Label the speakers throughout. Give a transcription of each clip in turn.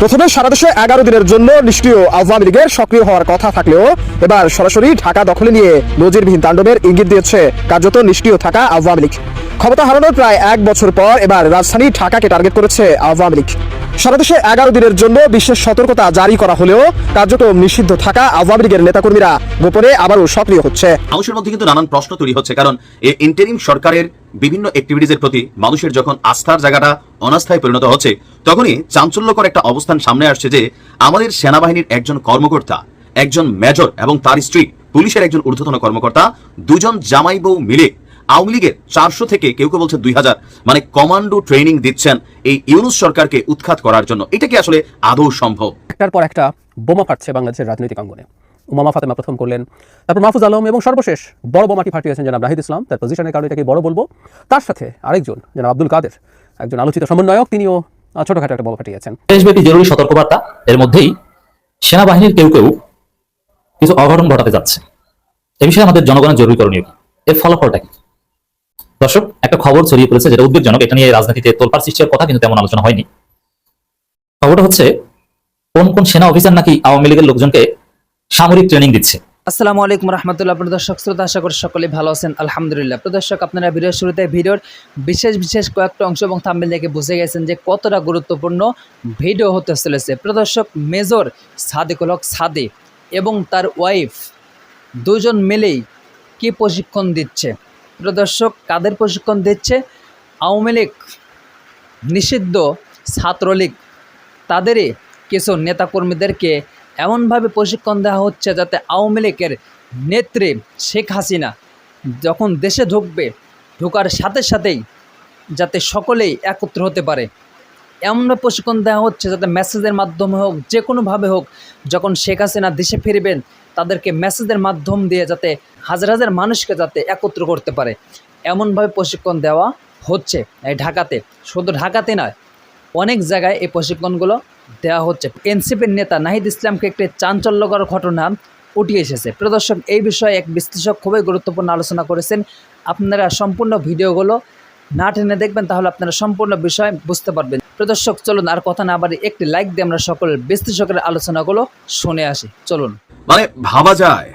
Speaker 1: প্রথমে সারা দেশে এগারো দিনের জন্য নিষ্ক্রিয় আওয়ামী লীগের সক্রিয় হওয়ার কথা থাকলেও এবার সরাসরি ঢাকা দখলে নিয়ে নজিরবিহীন তাণ্ডবের ইঙ্গিত দিয়েছে কার্যত নিষ্ক্রিয় থাকা আওয়ামী লীগ। ক্ষমতা হারানোর প্রায় এক বছর পর এবার রাজধানী ঢাকাকে টার্গেট করেছে আওয়ামী লীগ। সারা দেশে এগারো দিনের জন্য বিশেষ সতর্কতা জারি করা হলেও কার্যত নিষিদ্ধ থাকা আওয়ামী লীগের নেতাকর্মীরা গোপনে আবারও সক্রিয় হচ্ছে।
Speaker 2: মানুষের মধ্যে কিন্তু নানান প্রশ্ন তৈরি হচ্ছে, কারণ এই ইন্টারিম সরকারের বিভিন্ন অ্যাক্টিভিটিজের প্রতি মানুষের যখন আস্থার জায়গাটা অনাস্থায় পরিণত হচ্ছে, তখনই চাঞ্চল্যকর একটা অবস্থান সামনে আসছে যে আমাদের সেনাবাহিনীর একজন কর্মকর্তা, একজন মেজর এবং তার স্ত্রী, পুলিশের একজন ঊর্ধ্বতন কর্মকর্তা, দুজন জামাই বউ মিলে আওয়ামী লীগের চারশো থেকে কেউ কেউ বলছে দুই হাজার মানে কমান্ডো ট্রেনিং দিচ্ছেন এই ইউনুস সরকারকে উৎখাত করার জন্য। এটা কি আসলে আদৌ সম্ভব?
Speaker 3: একটার পর একটা বোমা ফাটছে বাংলাদেশের রাজনৈতিক অঙ্গনে। উমামা ফাতেমা প্রথম করলেন তারপর মাহফুজ আলম এবং সর্বশেষ বড় বোমাটি ফাটিয়েছেন জনাব রাহিদ ইসলাম। তার পজিশনের কারণে এটাকে বড় বলব। তার সাথে আরেকজন জনাব আব্দুল কাদের একজন আলোচিত সমন্বয়ক তিনিও ছোটখাটো একটা বোমা ফাটিয়েছেন।
Speaker 4: দেশব্যাপী জরুরি সতর্কবার্তা এর মধ্যেই সেনাবাহিনীর কেউ কেউ কিছু অঘটন ঘটাতে যাচ্ছে। এ বিষয়ে আমাদের জনগণের জরুরি করণীয় এর ফলাফলটা কি? দর্শক, একটা খবর ছড়িয়ে পড়েছে যেটা উদ্বেগজনক, এটা নিয়ে রাজনীতিতে তোলপাড় সৃষ্টির কথা কিন্তু তেমন আলোচনা হয়নি। খবরটা হচ্ছে, কোন কোন সেনা অফিসার নাকি আওয়ামী লীগের লোকজনকে সামরিক ট্রেনিং দিচ্ছে?
Speaker 5: আসসালামু আলাইকুম রহমতুল্লাহ প্রদর্শক শ্রোতা, আশা করি সকলে ভালো আছেন। আলহামদুলিল্লাহ। প্রদর্শক আপনারা ভিডিওর শুরুতে ভিডিওর বিশেষ বিশেষ কয়েকটা অংশ এবং থাম্বেল দেখে বুঝে গেছেন যে কতটা গুরুত্বপূর্ণ ভিডিও হতে চলেছে। প্রদর্শক মেজর সাদিকুল হক সাদে এবং তার ওয়াইফ দুজন মিলেই কি প্রশিক্ষণ দিচ্ছে? প্রদর্শক কাদের প্রশিক্ষণ দিচ্ছে? আওয়ামী লীগ, নিষিদ্ধ ছাত্রলীগ, তাদেরই কিছু নেতাকর্মীদেরকে এমনভাবে প্রশিক্ষণ দেওয়া হচ্ছে যাতে আওয়ামী লীগের নেত্রী শেখ হাসিনা যখন দেশে ঢুকবে, ঢোকার সাথে সাথেই যাতে সকলেই একত্র হতে পারে। এমনভাবে প্রশিক্ষণ দেওয়া হচ্ছে যাতে মেসেজের মাধ্যমে হোক যে কোনোভাবে হোক, যখন শেখ হাসিনা দেশে ফিরবেন তাদেরকে মেসেজের মাধ্যম দিয়ে যাতে হাজার হাজার মানুষকে যাতে একত্র করতে পারে। এমনভাবে প্রশিক্ষণ দেওয়া হচ্ছে এই ঢাকাতে। শুধু ঢাকাতে নয়, অনেক জায়গায় এই প্রশিক্ষণগুলো দেওয়া হচ্ছে। এনসিপির নেতা নাহিদ ইসলামকে একটি চাঞ্চল্যকর ঘটনা উঠিয়ে এসেছে। প্রদর্শক এই বিষয়ে এক বিশ্লেষক খুবই গুরুত্বপূর্ণ আলোচনা করেছেন। আপনারা সম্পূর্ণ ভিডিওগুলো না টেনে দেখবেন, তাহলে আপনারা সম্পূর্ণ বিষয় বুঝতে পারবেন। প্রদর্শক চলুন আর কথা না বাড়ি একটি লাইক দিয়ে আমরা সকল বিশ্লেষকের আলোচনাগুলো শুনে আসি। চলুন।
Speaker 2: মানে ভাবা যায়।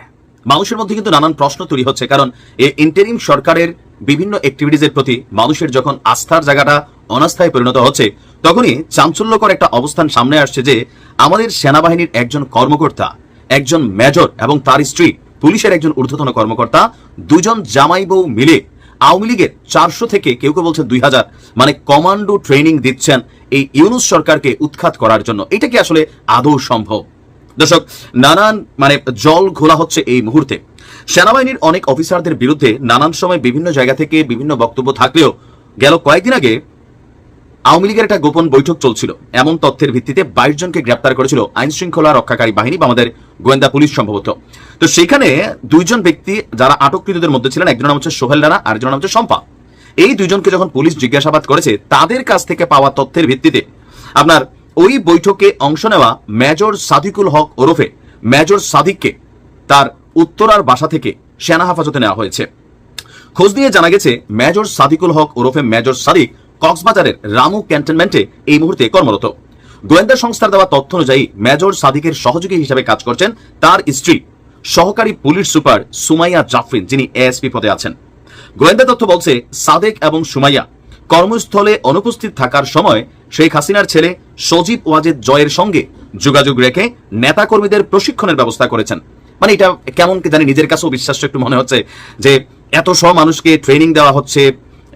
Speaker 2: মানুষের মধ্যে কিন্তু নানান প্রশ্ন তৈরি হচ্ছে, কারণ এই ইন্টারিম সরকারের বিভিন্ন অ্যাক্টিভিটিজের প্রতি মানুষের যখন আস্থার জায়গাটা অনাস্থায় পরিণত হচ্ছে, তখনই চাঞ্চল্যকর একটা অবস্থান সামনে আসছে যে আমাদের সেনাবাহিনীর একজন কর্মকর্তা, একজন মেজর এবং তার স্ত্রী, পুলিশের একজন ঊর্ধ্বতন কর্মকর্তা, দুজন জামাই বউ মিলে আওয়ামী লীগের চারশো থেকে কেউ কেউ বলছেন দুই হাজার মানে কমান্ডো ট্রেনিং দিচ্ছেন এই ইউনুস সরকারকে উৎখাত করার জন্য। এটা কি আসলে আদৌ সম্ভব? দর্শক, নানান মানে জল ঘোলা হচ্ছে এই মুহূর্তে। সেনাবাহিনীর অনেক অফিসারদের বিরুদ্ধে নানান সময় বিভিন্ন জায়গা থেকে বিভিন্ন বক্তব্য থাকলেও গেল কয়েকদিন আগে আওয়ামী লীগের একটা গোপন বৈঠক চলছিল। এমন তথ্যের ভিত্তিতে বাইশ জনকে গ্রেপ্তার করেছিল আইন শৃঙ্খলা রক্ষাকারী বাহিনী বা আমাদের গোয়েন্দা পুলিশ সম্ভবত। তো সেখানে দুইজন ব্যক্তি যারা আটককৃতদের মধ্যে ছিলেন একজন নাম হচ্ছে সোহেল রানা আর একজন নাম হচ্ছে শম্পা। এই দুইজনকে যখন পুলিশ জিজ্ঞাসাবাদ করেছে, তাদের কাছ থেকে পাওয়া তথ্যের ভিত্তিতে আপনার ওই বৈঠকে অংশ নেওয়া মেজর সাদিকুল হক ওরফে মেজর সাদিককে তার উত্তরার বাসা থেকে সেনা হেফাজতে নেওয়া হয়েছে। খোঁজ নিয়ে জানা গেছে, মেজর সাদিকুল হক ওরফে মেজর সাদিক কক্সবাজারের রামু ক্যান্টনমেন্টে এই মুহূর্তে কর্মরত। গোয়েন্দা সংস্থার দেওয়া তথ্য অনুযায়ী মেজর সাদিকের সহযোগী হিসেবে কাজ করছেন তার স্ত্রী, সহকারী পুলিশ সুপার সুমাইয়া জাফরিন, যিনি এএসপি পদে আছেন। গোয়েন্দা তথ্য বলছে, সাদেক এবং সুমাইয়া কর্মস্থলে অনুপস্থিত থাকার সময় শেখ হাসিনার ছেলে সজীব ওয়াজেদ জয়ের সঙ্গে যোগাযোগ রেখে নেতাকর্মীদের প্রশিক্ষণের ব্যবস্থা করেছেন। মানে এটা কেমন জানি নিজের কাছেও বিশ্বাস একটু মনে হচ্ছে যে এত সব মানুষকে ট্রেনিং দেওয়া হচ্ছে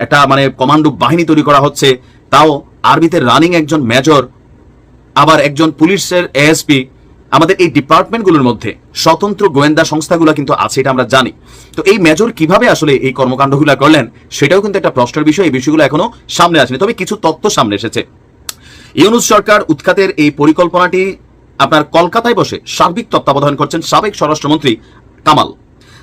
Speaker 2: একটা মানে কমান্ডো বাহিনী তৈরি করা হচ্ছে। তাও আর্মিতে রানিং একজন মেজর আবার একজন পুলিশের এএসপি আমাদের এই ডিপার্টমেন্টগুলোর মধ্যে স্বতন্ত্র গোয়েন্দা সংস্থাগুলো কিন্তু আছে, এটা আমরা জানি। তো এই মেজর কীভাবে আসলে এই কর্মকাণ্ডগুলো করলেন, সেটাও কিন্তু একটা প্রশ্নের বিষয়, এই বিষয়গুলো এখনও সামনে আসেনি। তবে কিছু তথ্য সামনে এসেছে। ইউনুস সরকার উৎখাতের এই পরিকল্পনাটি আপনার কলকাতায় বসে সার্বিক তত্ত্বাবধান করছেন সাবেক স্বরাষ্ট্রমন্ত্রী কামাল।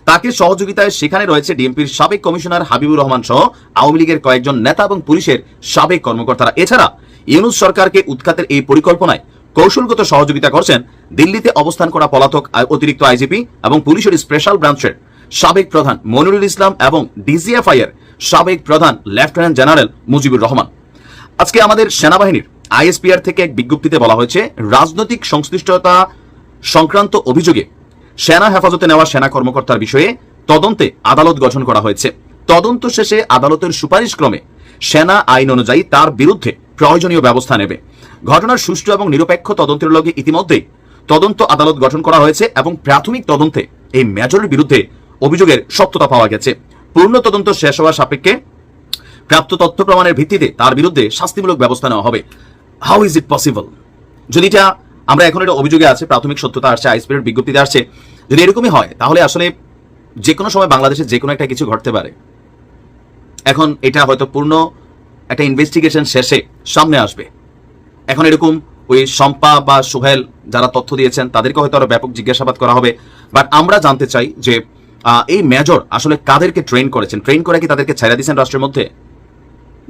Speaker 2: তাকে সহযোগিতায় সেখানে রয়েছে ডিএমপির সাবেক কমিশনার হাবিবুর রহমান সহ আওয়ামী লীগের কয়েকজন নেতা এবং পুলিশের সাবেক কর্মকর্তারা। এছাড়া ইউনুস সরকারকে উৎখাতের এই পরিকল্পনায় কৌশলগত সহযোগিতা করছেন দিল্লিতে অবস্থান করা পলাতক অতিরিক্ত আইজিপি এবং পুলিশের স্পেশাল ব্রাঞ্চের সাবেক প্রধান মনিরুল ইসলাম এবং ডিজিএফআই এর সাবেক প্রধান লেফটেন্যান্ট জেনারেল মুজিবুর রহমান। আজকে আমাদের সেনাবাহিনীর আইএসপিআর থেকে এক বিজ্ঞপ্তিতে বলা হয়েছে, রাজনৈতিক সংশ্লিষ্টতা সংক্রান্ত অভিযোগে সেনা হেফাজতে নেওয়া সেনা কর্মকর্তার বিষয়ে তদন্তে আদালত গঠন করা হয়েছে। তদন্ত শেষে আদালতের সুপারিশ ক্রমে সেনা আইন অনুযায়ী তার বিরুদ্ধে প্রয়োজনীয় ব্যবস্থা নেবে। ঘটনার সুষ্ঠু এবং নিরপেক্ষ তদন্তের লগে ইতিমধ্যেই তদন্ত আদালত গঠন করা হয়েছে এবং প্রাথমিক তদন্তে এই মেজরের বিরুদ্ধে অভিযোগের সত্যতা পাওয়া গেছে। পূর্ণ তদন্ত শেষ হওয়ার সাপেক্ষে প্রাপ্ত তথ্য প্রমাণের ভিত্তিতে তার বিরুদ্ধে শাস্তিমূলক ব্যবস্থা নেওয়া হবে। হাউ ইজ ইট পসিবল যদি এটা আমরা এখন এটা অভিযোগে আছে, প্রাথমিক সত্যতা আসছে আইসপির বিজ্ঞপ্তিতে আসছে। যদি এরকমই হয়, তাহলে আসলে যে কোনো সময় বাংলাদেশে যে কোনো একটা কিছু ঘটতে পারে। এখন এটা হয়তো পূর্ণ একটা ইনভেস্টিগেশন শেষে সামনে আসবে। এখন এরকম ওই শম্পা বা সোহেল যারা তথ্য দিয়েছেন, তাদেরকে হয়তো আরও ব্যাপক জিজ্ঞাসাবাদ করা হবে। বাট আমরা জানতে চাই যে এই মেজর আসলে কাদেরকে ট্রেন করেছেন? ট্রেন করে কি তাদেরকে ছেড়ে দিয়েছেন রাষ্ট্রের মধ্যে?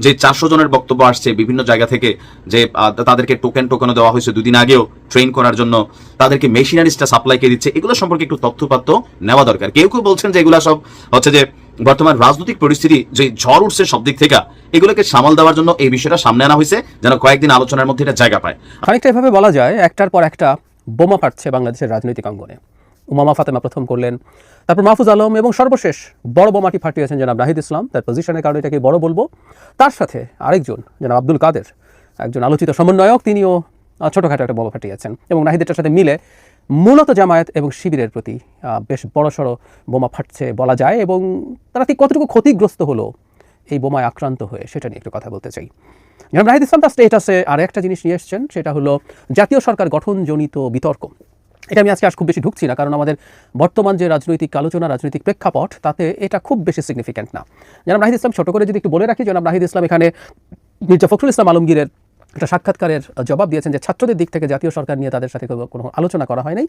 Speaker 2: যে চারশো জনের বক্তব্য আসছে বিভিন্ন জায়গা থেকে যে তাদেরকে টোকেন টোকেনও দেওয়া হয়েছে দুদিন আগেও ট্রেন করার জন্য। তাদেরকে মেশিনারিসটা সাপ্লাই কে দিচ্ছে। এগুলো সম্পর্কে একটু তথ্যপাত্য নেওয়া দরকার। কেউ কেউ বলছেন যে এগুলো সব হচ্ছে যে, বর্তমান রাজনৈতিক পরিস্থিতি যে ঝড় উঠছে সব দিক থেকে, এগুলোকে সামাল দেওয়ার জন্য এই বিষয়টা সামনে আনা হয়েছে, যেন কয়েকদিন আলোচনার মধ্যে এটা জায়গা পায়।
Speaker 3: খানিকটা এভাবে বলা যায়, একটার পর একটা বোমা ফাটছে বাংলাদেশের রাজনৈতিক অঙ্গনে। উমামা ফাতেমা প্রথম করলেন। তারপর মাহফুজ আলম এবং সর্বশেষ বড় বোমাটি ফাটিয়েছেন জনাব নাহিদ ইসলাম। তার পজিশনের কারণে এটাকে বড় বলব। তার সাথে আরেকজন, জনাব আব্দুল কাদের, একজন আলোচিত সমন্বয়ক, তিনিও ছোটোখাটো একটা বোমা ফাটিয়েছেন। এবং নাহিদেরটার সাথে মিলে মূলত জামায়াত এবং শিবিরের প্রতি বেশ বড়সড় বোমা ফাটছে বলা যায় এবং তারা ঠিক কতটুকু ক্ষতিগ্রস্ত হলো এই বোমায় আক্রান্ত হয়ে, সেটা নিয়ে একটু কথা বলতে চাই। জনাব নাহিদ ইসলাম তার স্টেটাসে আর একটা জিনিস নিয়ে এসছেন, সেটা হলো জাতীয় সরকার গঠনজনিত বিতর্ক। এটা আমি আজকে আজ খুব বেশি ঢুকছি না, কারণ আমাদের বর্তমান যে রাজনৈতিক আলোচনা, রাজনৈতিক প্রেক্ষাপট, তাতে এটা খুব বেশি সিগনিফিক্যান্ট না। জনাব নাহিদ ইসলাম, ছোট করে যদি একটু বলে রাখি, জনাব নাহিদ ইসলাম এখানে মির্জা ফখরুল ইসলাম আলমগীরের একটা সাক্ষাৎকারের জবাব দিয়েছেন যে ছাত্রদের দিক থেকে জাতীয় সরকার নিয়ে তাদের সাথে কোনো- আলোচনা করা হয় নাই।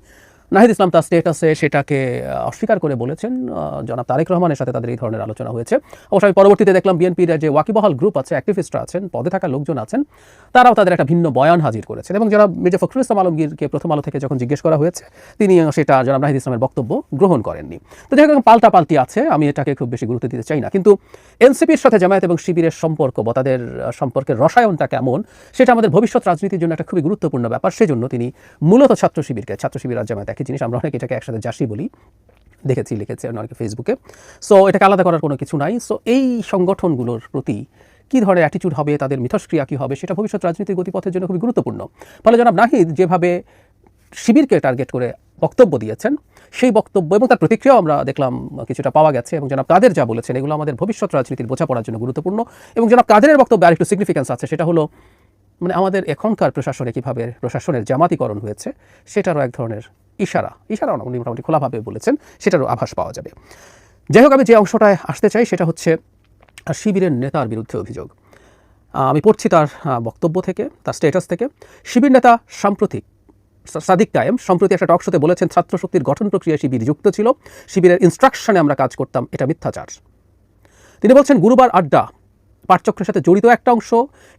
Speaker 3: নাহিদ ইসলাম তার স্টেটাসে সেটাকে অস্বীকার করে বলেছেন জনাব তারেক রহমানের সাথে তাদের এই ধরনের আলোচনা হয়েছে। অবশ্য আমি পরবর্তীতে দেখলাম বিএনপির যে ওয়াকিবহাল গ্রুপ আছে, অ্যাক্টিভিস্টরা আছেন, পদে থাকা লোকজন আছেন, তারাও তাদের একটা ভিন্ন বয়ান হাজির করেছেন। এবং জনাব মির্জা ফখরুল ইসলাম আলমগীরকে প্রথম আলো থেকে যখন জিজ্ঞেস করা হয়েছে তিনি সেটা জনাব নাহিদ ইসলামের বক্তব্য গ্রহণ করেননি। তো যাই হোক পাল্টা পাল্টি আছে, আমি এটাকে খুব বেশি গুরুত্ব দিতে চাই না। কিন্তু এনসিপির সাথে জামায়াত এবং শিবিরের সম্পর্ক বা তাদের সম্পর্কের রসায়নটা কেমন সেটা আমাদের ভবিষ্যৎ রাজনীতির জন্য একটা খুবই গুরুত্বপূর্ণ ব্যাপার। সেজন্য তিনি মূলত ছাত্র শিবিরকে, ছাত্র শিবির আর জামায়াত একই জিনিস আমরা অনেকে এটাকে একসাথে জাসি বলি, দেখেছি, লিখেছে অনেকে ফেসবুকে। সো এটাকে আলাদা করার কোনো কিছু নাই। সো এই সংগঠনগুলোর প্রতি কী ধরনের অ্যাটিটিউড হবে, তাদের মিথস্ক্রিয়া কী হবে, সেটা ভবিষ্যৎ রাজনীতির গতিপথের জন্য খুবই গুরুত্বপূর্ণ। ফলে জনাব নাহিদ যেভাবে শিবিরকে টার্গেট করে বক্তব্য দিয়েছেন, সেই বক্তব্য এবং তার প্রতিক্রিয়াও আমরা দেখলাম কিছুটা পাওয়া গেছে এবং জনাব কাদের যা বলেছেন, এগুলো আমাদের ভবিষ্যৎ রাজনীতির বোঝাপড়ার জন্য গুরুত্বপূর্ণ। এবং জনাব কাদেরের বক্তব্যে আরেকটু সিগনিফিক্যান্স আছে, সেটা হলো মানে আমাদের এখনকার প্রশাসনে কীভাবে প্রশাসনের জামাতিকরণ হয়েছে, সেটারও এক ধরনের ইশারা। ইশারাও উনি মোটামুটি খোলাভাবে বলেছেন, সেটারও আভাস পাওয়া যাবে। যাই হোক, আমি যে অংশটায় আসতে চাই, সেটা হচ্ছে শিবিরের নেতার বিরুদ্ধে অভিযোগ। আমি পড়ছি তার বক্তব্য থেকে, তার স্ট্যাটাস থেকে। শিবির নেতা সাম্প্রতিক সাদিক কায়েম, সম্প্রতি একটা টক শোতে বলেছেন ছাত্র শক্তির গঠন প্রক্রিয়ায় শিবির যুক্ত ছিল, শিবিরের ইনস্ট্রাকশনে আমরা কাজ করতাম, এটা মিথ্যাচার। তিনি বলছেন, গুরুবার আড্ডা পাঠচক্রের সাথে জড়িত একটা অংশ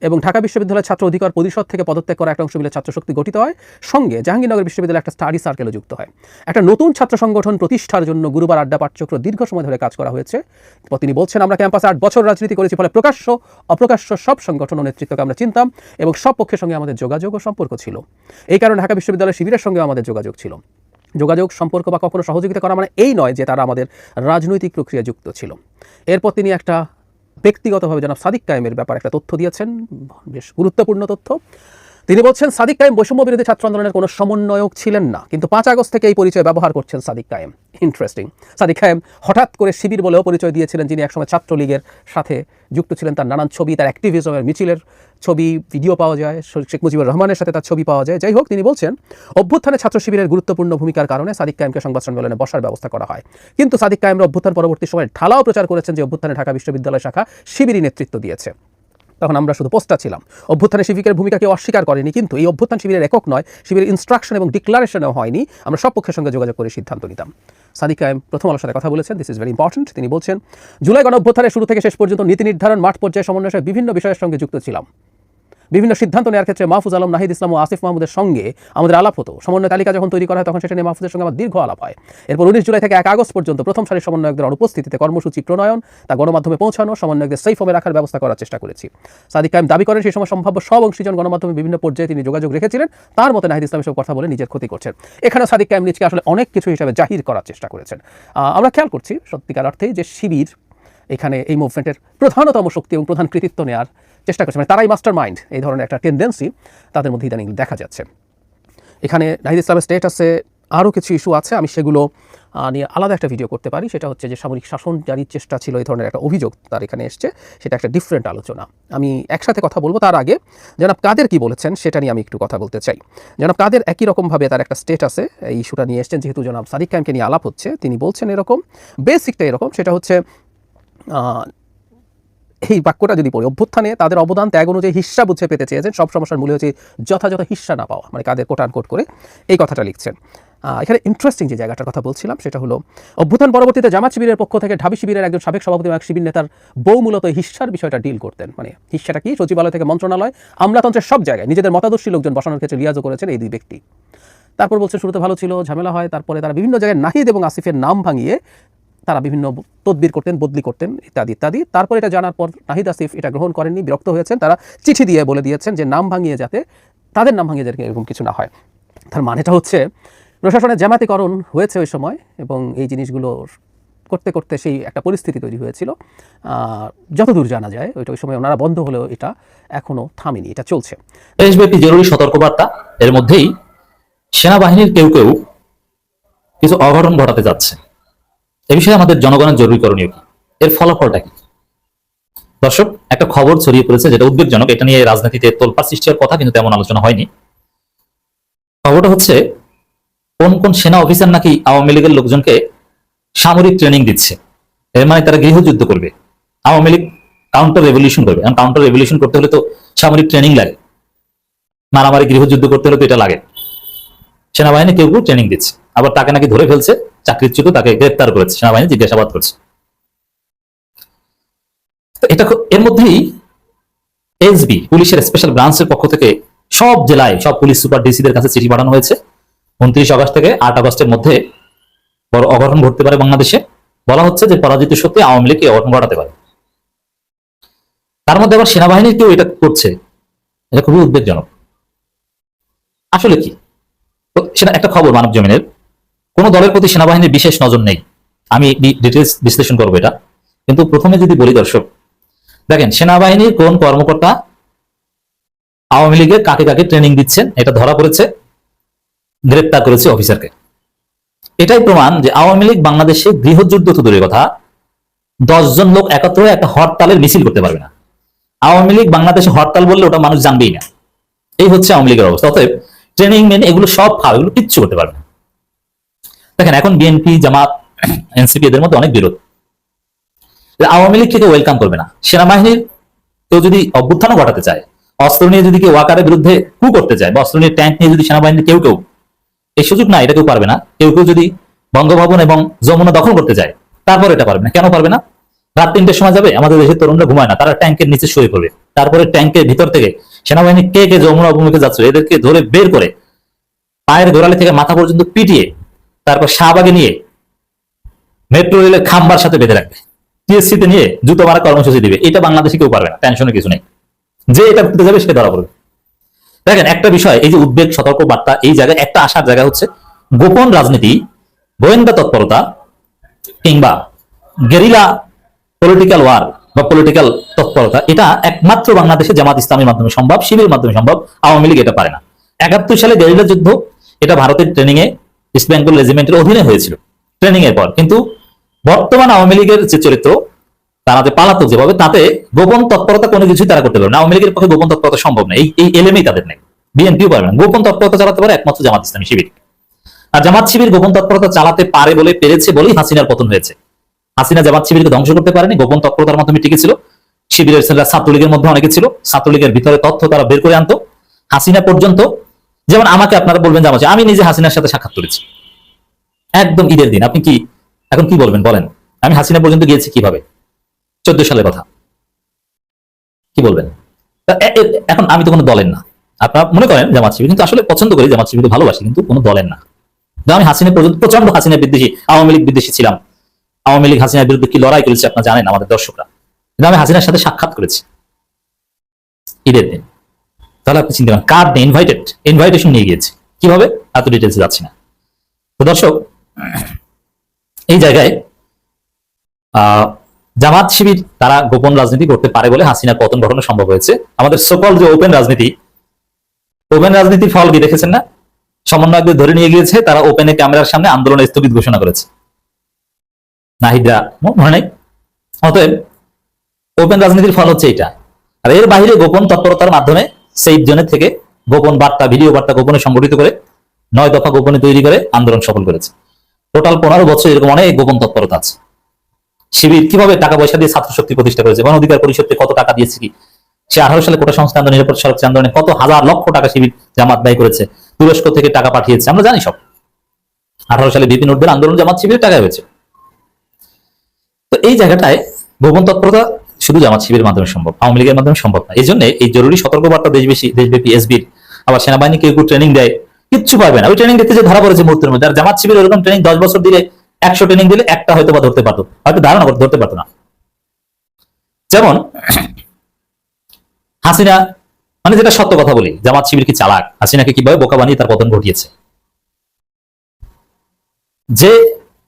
Speaker 3: এবং ঢাকা বিশ্ববিদ্যালয়ের ছাত্র অধিকার পরিষদ থেকে পদত্যাগ করা একটা অংশ মিলে ছাত্র শক্তি গঠিত হয়। সঙ্গে জাহাঙ্গীরনগর বিশ্ববিদ্যালয়ে একটা স্টাডি সার্কেলও যুক্ত হয়। একটা নতুন ছাত্র সংগঠন প্রতিষ্ঠার জন্য গুরুবার আড্ডা পাঠচক্র দীর্ঘ সময় ধরে কাজ করা হয়েছে। তিনি বলছেন, আমরা ক্যাম্পাসে আট বছর রাজনীতি করেছি, ফলে প্রকাশ্য, অপ্রকাশ্য সব সংগঠন ও নেতৃত্বকে আমরা চিনতাম এবং সব পক্ষের সঙ্গে আমাদের যোগাযোগ ও সম্পর্ক ছিল। এই কারণে ঢাকা বিশ্ববিদ্যালয়ের শিবিরের সঙ্গে আমাদের যোগাযোগ ছিল। যোগাযোগ, সম্পর্ক বা কখনো সহযোগিতা করা মানে এই নয় যে তারা আমাদের রাজনৈতিক প্রক্রিয়া যুক্ত ছিল। এরপর তিনি একটা ব্যক্তিগতভাবে জনাব সাদিক কায়েমের ব্যাপারে একটা তথ্য দিয়েছেন। বেশ গুরুত্বপূর্ণ তথ্য। তিনি বলছেন, সাদিক কায়েম বৈষম্য বিরোধী ছাত্র আন্দোলনের কোনো সমন্বয়ক ছিলেন না, কিন্তু পাঁচ আগস্ট থেকে এই পরিচয় ব্যবহার করছেন সাদিক কায়েম। ইন্টারেস্টিং সাদিক কায়েম হঠাৎ করে শিবির বলেও পরিচয় দিয়েছিলেন, যিনি একসময় ছাত্রলীগের সাথে যুক্ত ছিলেন, তার নানান ছবি, তার অ্যাক্টিভিজমের মিছিলের ছবি, ভিডিও পাওয়া যায় শেখ মুজিবুর রহমানের সাথে তার ছবি পাওয়া যায়। যাই হোক, তিনি বলছেন, অভ্যুত্থানে ছাত্র শিবিরের গুরুত্বপূর্ণ ভূমিকার কারণে সাদিক কায়েমকে সংবাদ সম্মেলনে বসার ব্যবস্থা করা হয়। কিন্তু সাদিক কায়েমরা অভ্যুত্থান পরবর্তী সময়ে ঢালাও প্রচার করেছেন যে অভ্যুত্থানে ঢাকা বিশ্ববিদ্যালয় শাখা শিবিরই নেতৃত্ব দিয়েছে। তখন আমরা শুধু পোস্টার ছিলাম। অভ্যুত্থানে শিবিরের ভূমিকা কেউ অস্বীকার করেনি, কিন্তু এই অভ্যুত্থান শিবিরের একক নয় শিবিরের ইনস্ট্রাকশন এবং ডিক্লারেশনও হয়নি। আমরা সব পক্ষের সঙ্গে যোগাযোগ করে সিদ্ধান্ত নিতাম। সাদিক কায়েম প্রথম আলোর সাথে কথা বলেছেন দিস ইজ ভেরি ইম্পর্টেন্ট তিনি বলছেন, জুলাই গণ অভ্যুত্থানের শুরু থেকে শেষ পর্যন্ত নীতি নির্ধারণ, মাঠ পর্যায়ে সমন্বয় বিভিন্ন বিষয়ের সঙ্গে যুক্ত ছিলাম। বিভিন্ন সিদ্ধান্ত নেওয়ার ক্ষেত্রে মাহফুজ আলম, নাহিদ ইসলাম ও আসিফ মাহমুদের সঙ্গে আমাদের আলাপ হতো। সমন্বয় তালিকা যখন তৈরি করা হয়, তখন সেটা নিয়ে মাহফুজের সঙ্গে আমার দীর্ঘ আলাপ হয়। এরপর উনিশ জুলাই থেকে এক আগস্ট পর্যন্ত প্রথম সারির সমন্বয়কদের অনুপস্থিতিতে কর্মসূচি প্রণয়ন, তা গণমাধ্যমে পৌঁছানো, সমন্বয়কদের সেই ফর্মে রাখার ব্যবস্থা করার চেষ্টা করেছি। সাদিক কায়েম দাবি করেন, সেই সময় সম্ভাব্য সব অংশীজন গণমাধ্যমে বিভিন্ন পর্যায়ে তিনি যোগাযোগ রেখেছিলেন। তার মতে নাহিদ ইসলাম এসব কথা বলে নিজের ক্ষতি করছেন। এখানে সাদিক কায়েম নিজকে আসলে অনেক কিছু হিসাবে জাহির করার চেষ্টা করেছেন। আমরা খেয়াল করছি সত্যিকার অর্থে যে শিবির এখানে এই মুভমেন্টের প্রধানতম শক্তি এবং প্রধান কৃতিত্ব নেওয়ার চেষ্টা করছে। মানে তারাই মাস্টার মাইন্ড এই ধরনের একটা টেন্ডেন্সি তাদের মধ্যে ইদানিং দেখা যাচ্ছে। এখানে নাহিদ ইসলামের স্টেটাসে আরও কিছু ইস্যু আছে, আমি সেগুলো নিয়ে আলাদা একটা ভিডিও করতে পারি। সেটা হচ্ছে যে সামরিক শাসন জারির চেষ্টা ছিল, এই ধরনের একটা অভিযোগ তার এখানে এসছে, সেটা একটা ডিফারেন্ট আলোচনা। আমি একসাথে কথা বলব তার আগে, জনাব কাদের কি বলেছেন সেটা নিয়ে আমি একটু কথা বলতে চাই। জনাব কাদের একই রকমভাবে তার একটা স্টেটাসে এই ইস্যুটা নিয়ে এসছেন, যেহেতু জনাব সাদিক কায়েমকে নিয়ে আলাপ হচ্ছে, তিনি বলছেন এরকম বেসিকটা এরকম, সেটা হচ্ছে এই বাক্যটা যদি পড়ি, অভ্যুত্থানে তাদের অবদান ত্যাগ অনুযায়ী হিস্সা বুঝে পেতে চেয়েছেন, সব সমস্যার মূলে হচ্ছে যথাযথ হিস্সা না পাওয়া মানে কাদের কোটান কোট করে এই কথাটা লিখছেন। এখানে ইন্টারেস্টিং যে জায়গাটার কথা বলছিলাম, সেটা হলো, অভ্যুত্থান পরবর্তীতে জামাত শিবিরের পক্ষ থেকে ঢাবি শিবিরের একজন সাবেক সভাপতি এবং শিবির নেতার বউ মূলত হিস্সার বিষয়টা ডিল করতেন। মানে হিস্সাটা কি? সচিবালয় থেকে মন্ত্রণালয়, আমলাতন্ত্রের সব জায়গায় নিজেদের মতাদর্শী লোকজন বসানোর ক্ষেত্রে লিয়াজও করেছেন এই দুই ব্যক্তি। তারপর বলছে, শুরুতে ভালো ছিল, ঝামেলা হয়, তারপরে তারা বিভিন্ন জায়গায় নাহিদ এবং আসিফের নাম ভাঙিয়ে তারা বিভিন্ন তদবির করতেন, বদলি করতেন, ইত্যাদি ইত্যাদি। তারপর এটা জানার পর নাহিদ আসিফ এটা গ্রহণ করেননি, বিরক্ত হয়েছেন। তারা চিঠি দিয়ে বলে দিয়েছেন যে, নাম ভাঙিয়ে যাতে তাদের নাম ভাঙিয়ে যাতে এরকম কিছু না হয়। তার মানেটা হচ্ছে প্রশাসনের জামাতিকরণ হয়েছে ওই সময় এবং এই জিনিসগুলো করতে করতে সেই একটা পরিস্থিতি তৈরি হয়েছিল। যতদূর জানা যায়, ওইটা ওই সময় ওনারা বন্ধ হলেও এটা এখনও থামেনি, এটা চলছে।
Speaker 4: দেশব্যাপী জরুরি সতর্কবার্তা, এর মধ্যেই সেনাবাহিনীর কেউ কেউ কিছু অঘটন ঘটাতে যাচ্ছে। এ বিষয়ে আমাদের জনগণের জরুরি করণীয় কি? এর ফলাফলটা কি? দর্শক, একটা খবর ছড়িয়ে পড়েছে যেটা উদ্বেগজনক। এটা নিয়ে রাজনীতিতে তোলপাড় সৃষ্টি হওয়ার কথা, কিন্তু তেমন আলোচনা হয়নি। খবরটা হচ্ছে, কোন কোন সেনা অফিসার নাকি আওয়ামী লীগের লোকজনকে সামরিক ট্রেনিং দিচ্ছে? এর মানে তারা গৃহযুদ্ধ করবে। আওয়ামী লীগ কাউন্টার রেভলিউশন করবে। কারণ কাউন্টার রেভলিউশন করতে হলে তো সামরিক ট্রেনিং লাগে। মারামারি গৃহযুদ্ধ করতে হলে তো এটা লাগে। সেনাবাহিনী কেউ কেউ ট্রেনিং দিচ্ছে। আবার তাকে নাকি ধরে ফেলছে। চাকরিচ্যুত তাকে গ্রেপ্তার করেছে, সেনাবাহিনী জিজ্ঞাসাবাদ করছে। এটা এর মধ্যেই এসবি, পুলিশের স্পেশাল ব্রাঞ্চের পক্ষ থেকে সব জেলায় সব পুলিশ সুপার ডিসিদের কাছে চিঠি পাঠানো হয়েছে। উনত্রিশ আগস্ট থেকে আট আগস্টের মধ্যে বড় অঘটন ঘটতে পারে বাংলাদেশে। বলা হচ্ছে যে পরাজিত শক্তি আওয়ামী লীগ অঘটন ঘটাতে পারে। তার মধ্যে আবার সেনাবাহিনীর কেউ এটা করছে। এটা খুবই উদ্বেগজনক। আসলে কি? সেটা একটা খবর মানব জমিনের কোন দলের প্রতি সেনাবাহিনীর বিশেষ নজর নেই। আমি ডিটেলস বিশ্লেষণ করব এটা। কিন্তু প্রথমে যদি বলি দর্শক, দেখেন, সেনাবাহিনীর কোন কর্মকর্তা আওয়ামী লীগের কাকে কাকে ট্রেনিং দিচ্ছেন, এটা ধরা পড়েছে, গ্রেপ্তার করেছে অফিসারকে। এটাই প্রমাণ যে আওয়ামী লীগ বাংলাদেশে গৃহযুদ্ধ তো দূরের কথা, দশজন লোক একত্র হয়ে একটা হরতালের মিছিল করতে পারবে না। আওয়ামী লীগ বাংলাদেশে হরতাল বললে ওটা মানুষ জানবেই না। এই হচ্ছে আওয়ামী লীগের অবস্থা। অতএব ট্রেনিং মেন এগুলো সব ফাল এগুলো কিচ্ছু করতে পারবে না। দেখেন, এখন বিএনপি জামাত এনসিপি এদের মধ্যে অনেক বিরোধ। আওয়ামী লীগ থেকে ওয়েলকাম করবে না। সেনাবাহিনীর কেউ যদি অভ্যুত্থানও ঘটাতে চায়, অস্ত্র নিয়ে যদি কেউ ওয়াকারের বিরুদ্ধে কু করতে চায়, বা অস্ত্র নিয়ে ট্যাঙ্ক নিয়ে যদি সেনাবাহিনীর কেউ কেউ এই সুযোগ না, এটা কেউ পারবে না। কেউ কেউ যদি বঙ্গভবন এবং যমুনা দখল করতে চায়, তারপর এটা পারবে না। কেন পারবে না? রাত তিনটের সময় যাবে, আমাদের দেশের তরুণরা ঘুমায় না, তারা ট্যাঙ্কের নিচে শুয়ে পড়বে। তারপরে ট্যাঙ্কের ভিতর থেকে সেনাবাহিনী কে কে যমুনা অভিমুখে যাচ্ছে, এদেরকে ধরে বের করে, পায়ের গোড়ালি থেকে মাথা পর্যন্ত পিটিয়ে তারপর শাহবাগে নিয়ে মেট্রো রেলের খাম্বার সাথে বেঁধে রাখবে। টিএসসি তে নিয়ে জুতো মারা কর্মসূচি দিবে। এটা বাংলাদেশে কেউ পারবে না টেনশনের কিছু নেই। যে এটা করতে যাবে, সে ধরা পড়বে। দেখেন, একটা বিষয়, এই যে উদ্বেগ সতর্ক বার্তা এই জায়গায় একটা আসার জায়গা হচ্ছে, গোপন রাজনীতি, গোয়েন্দা তৎপরতা, কিংবা গেরিলা পলিটিক্যাল ওয়ার বা পলিটিক্যাল তৎপরতা, এটা একমাত্র বাংলাদেশে জামাত ইসলামের মাধ্যমে সম্ভব, শিবিরের মাধ্যমে সম্ভব, আওয়ামী লীগ এটা পারে না। একাত্তর সালে গেরিলা যুদ্ধ, এটা ভারতের ট্রেনিং এ ইস্ট বেঙ্গল রেজিমেন্টের অধীনে হয়েছিল ট্রেনিং এর পর। কিন্তু বর্তমান আওয়ামী লীগের যে চরিত্র তারা যে পালাতক যেভাবে, তাতে গোপন তৎপরতা কোনো কিছুই তারা করতে পারবে না। আওয়ামী লীগের পক্ষে গোপন তৎপরতা সম্ভব না এই এই তাদের নেই। বিএনপিও পারবে না। গোপন তৎপরতা চালাতে পারে একমাত্র জামাত ইসলামী শিবির। আর জামাত শিবির গোপন তৎপরতা চালাতে পারে বলে পেরেছে বলেই হাসিনার পতন হয়েছে। হাসিনা জামাত শিবিরকে ধ্বংস করতে পারেনি, গোপন তৎপরতার মাধ্যমে টিকে ছিল। শিবিরের ছেলেরা ছাত্রলীগের মধ্যে অনেকে ছিল। ছাত্রলীগের ভিতরে তথ্য তারা বের করে আনতো। হাসিনা পর্যন্ত যেমন আমাকে আপনারা বলবেন জামাত আমি নিজে হাসিনার সাথে সাক্ষাৎ করেছি। একদম ঈদের দিন। আপনি কি এখন কি বলবেন? বলেন। আমি হাসিনা পর্যন্ত গিয়েছি কীভাবে? চোদ্দ সালের কথা। কি বলবেন? এখন আমি তো কোনো দলের না। আপনারা মনে করেন জামাত শিবির, কিন্তু আসলে পছন্দ করি জামাত শিবিরকে ভালোবাসি, কিন্তু কোনো দলের না। আমি হাসিনা পর্যন্ত প্রচণ্ড হাসিনা বিদ্বেষী, আওয়ামী লীগ বিদ্বেষী ছিলাম। আওয়ামী লীগ হাসিনার বিরুদ্ধে কি লড়াই করেছে আপনারা জানেন আমাদের দর্শকরা। কিন্তু আমি হাসিনার সাথে সাক্ষাৎ করেছি। ঈদের দিন। তাহলে আপনি চিন্তা করেন কার্ড নিয়ে ইনভাইটেড ইনভাইটেশন নিয়ে গিয়েছে। কীভাবে? এত ডিটেলসে যাচ্ছি না। তো দর্শক, এই জায়গায় জামাত শিবির তারা গোপন রাজনীতি করতে পারে বলে হাসিনার পতন ঘটানো সম্ভব হয়েছে। আমাদের সকল যে ওপেন রাজনীতি ওপেন রাজনীতির ফল কি দেখেছেন না? সমন্বয়কদের ধরে নিয়ে গিয়েছে, তারা ওপেনে ক্যামেরার সামনে আন্দোলন স্থগিত ঘোষণা করেছে। নাহিদরা, মনে নেই? অতএব ওপেন রাজনীতির ফল হচ্ছে এটা। আর এর বাইরে গোপন তৎপরতার মাধ্যমে সেই জনের থেকে গোপন বার্তা, ভিডিও বার্তা গোপনে সংগঠিত করে নয় দফা গোপনে তৈরি করে আন্দোলন সফল করেছে। টোটাল পনেরো বছর এরকম অনেক গোপন তৎপরতা আছে। শিবির কীভাবে টাকা পয়সা দিয়ে ছাত্র শক্তি প্রতিষ্ঠা করেছে? গণ অধিকার পরিষদকে কত টাকা দিয়েছে কি? সে আঠারো সালে কোটা সংস্থা আন্দোলন নিরাপদ সড়ক আন্দোলনে কত হাজার লক্ষ টাকা শিবির জামাত ব্যয় করেছে? তুরস্ক থেকে টাকা পাঠিয়েছে। আমরা জানি সব। আঠারো সালে বিপিন উদ্দের আন্দোলন জামাত শিবিরের টাকা হয়েছে। তো এই জায়গাটায় গোপন তৎপরতা শুধু জামাত শিবিরের মাধ্যমে সম্ভব, আওয়ামী লীগের মাধ্যমে সম্ভব না। এই জন্য এই জরুরি সতর্কবার্তা দেশবেশি দেশব্যাপী এসবির আবার সেনাবাহিনী কেউ কেউ ট্রেনিং দেয়, কিচ্ছু পারবে না। ওই ট্রেনিং দিতে যে ধরা পড়েছে মুহূর্তের মধ্যে। আর জামাত শিবির ওরকম ট্রেনিং দশ বছর দিলে একশো ট্রেনিং দিলে একটা হয়তো বা ধরতে পারতো, হয়তো ধারণা করে ধরতে পারতো না। যেমন হাসিনা মানে যেটা সত্য কথা বলি, জামাত শিবির কি চালাক? হাসিনাকে কীভাবে বোকা বানিয়ে তার পতন ঘটিয়েছে? যে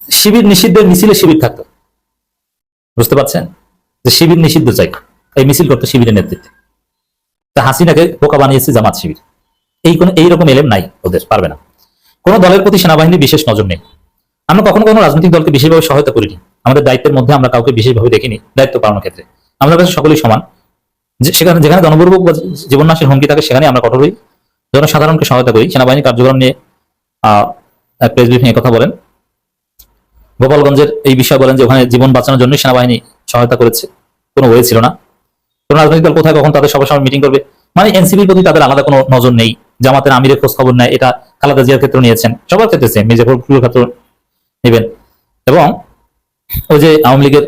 Speaker 4: শিবির নিষিদ্ধের মিছিলে শিবির থাকতো। বুঝতে পারছেন? যে শিবির নিষিদ্ধ চাই। এই মিছিল করতে শিবিরের নেতৃত্বে। তা হাসিনাকে বোকা বানিয়েছে জামাত শিবির। এই কোন এইরকম এলেম নাই ওদের, পারবে না। কোন দলের প্রতি সেনাবাহিনীর বিশেষ নজর নেই। আমরা কখনো কোনো রাজনৈতিক দলকে বিশেষভাবে সহায়তা করিনি। আমাদের দায়িত্বের মধ্যে আমরা কাউকে বিশেষভাবে দেখিনি, দায়িত্ব পালনের ক্ষেত্রে। আমাদের কাছে সকলেই সমান। সেখানে যেখানে বা জীবননাশের হুমকি থাকে সেখানে আমরা কঠোরই জনসাধারণকে সহায়তা করি। সেনাবাহিনী কার্যক্রম নিয়ে প্রেস ব্রিফিং কথা বলেন। গোপালগঞ্জের এই বিষয়ে বলেন যে, ওখানে জীবন বাঁচানোর জন্য সেনাবাহিনী সহায়তা করেছে। কোনো ওয়ে ছিল না। কোন রাজনৈতিক দল কোথায় কখন তাদের সবার সময় মিটিং করবে? মানে এনসিপির প্রতি তাদের আলাদা কোনো নজর নেই। জামাতের আমিরের খোঁজ খবর নেয়, এটা খালাদা জিয়ার ক্ষেত্রে নিয়েছেন। সবার ক্ষেত্রে সেম মির্জা ফখরুলের ক্ষেত্রে নেবেন। এবং ওই যে আওয়ামী লীগের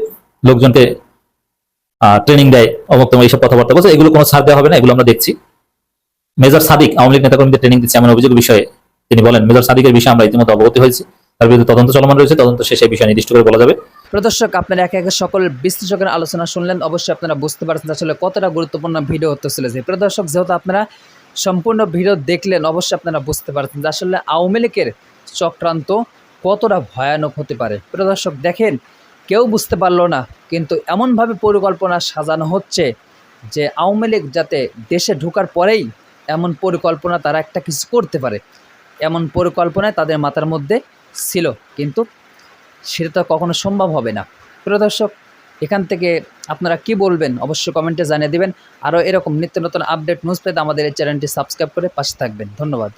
Speaker 4: লোকজনকে ট্রেনিং দেয় অমুক্তম এইসব কথাবার্তা বলছে, এগুলো কোনো ছাড় দেওয়া হবে না, এগুলো আমরা দেখছি। মেজর সাদিক, আওয়ামী লীগ নেতাকর্মীদের ট্রেনিং দিচ্ছে, এমন অভিযোগ বিষয়ে তিনি বলেন, মেজর সাদিকের বিষয়ে আমরা ইতিমধ্যে অবগত হয়েছি। তার বিরুদ্ধে তদন্ত চলমান রয়েছে। তদন্ত শেষে বিষয়ে নির্দিষ্ট করে বলা যাবে।
Speaker 5: প্রদর্শক, আপনারা একে একে সকল বিশ্লেষকের আলোচনা শুনলেন। অবশ্যই আপনারা বুঝতে পারছেন আসলে কতটা গুরুত্বপূর্ণ ভিডিও হতে চলেছে। প্রদর্শক, যেহেতু আপনারা সম্পূর্ণ ভিডিও দেখলেন, অবশ্যই আপনারা বুঝতে পারছেন যে আসলে আওয়ামী লীগের চক্রান্ত কতটা ভয়ানক হতে পারে। প্রদর্শক, দেখেন, কেউ বুঝতে পারল না, কিন্তু এমনভাবে পরিকল্পনা সাজানো হচ্ছে যে আওয়ামী লীগ যাতে দেশে ঢোকার পরেই এমন পরিকল্পনা তারা একটা কিছু করতে পারে। এমন পরিকল্পনায় তাদের মাথার মধ্যে ছিল, কিন্তু সেটা তো কখনো সম্ভব হবে না। প্রিয় দর্শক, এখান থেকে আপনারা কি বলবেন অবশ্যই কমেন্টে জানিয়ে দেবেন। আরও এরকম নিত্য নতুন আপডেট নিউজ পেতে আমাদের এই চ্যানেলটি সাবস্ক্রাইব করে পাশে থাকবেন। ধন্যবাদ।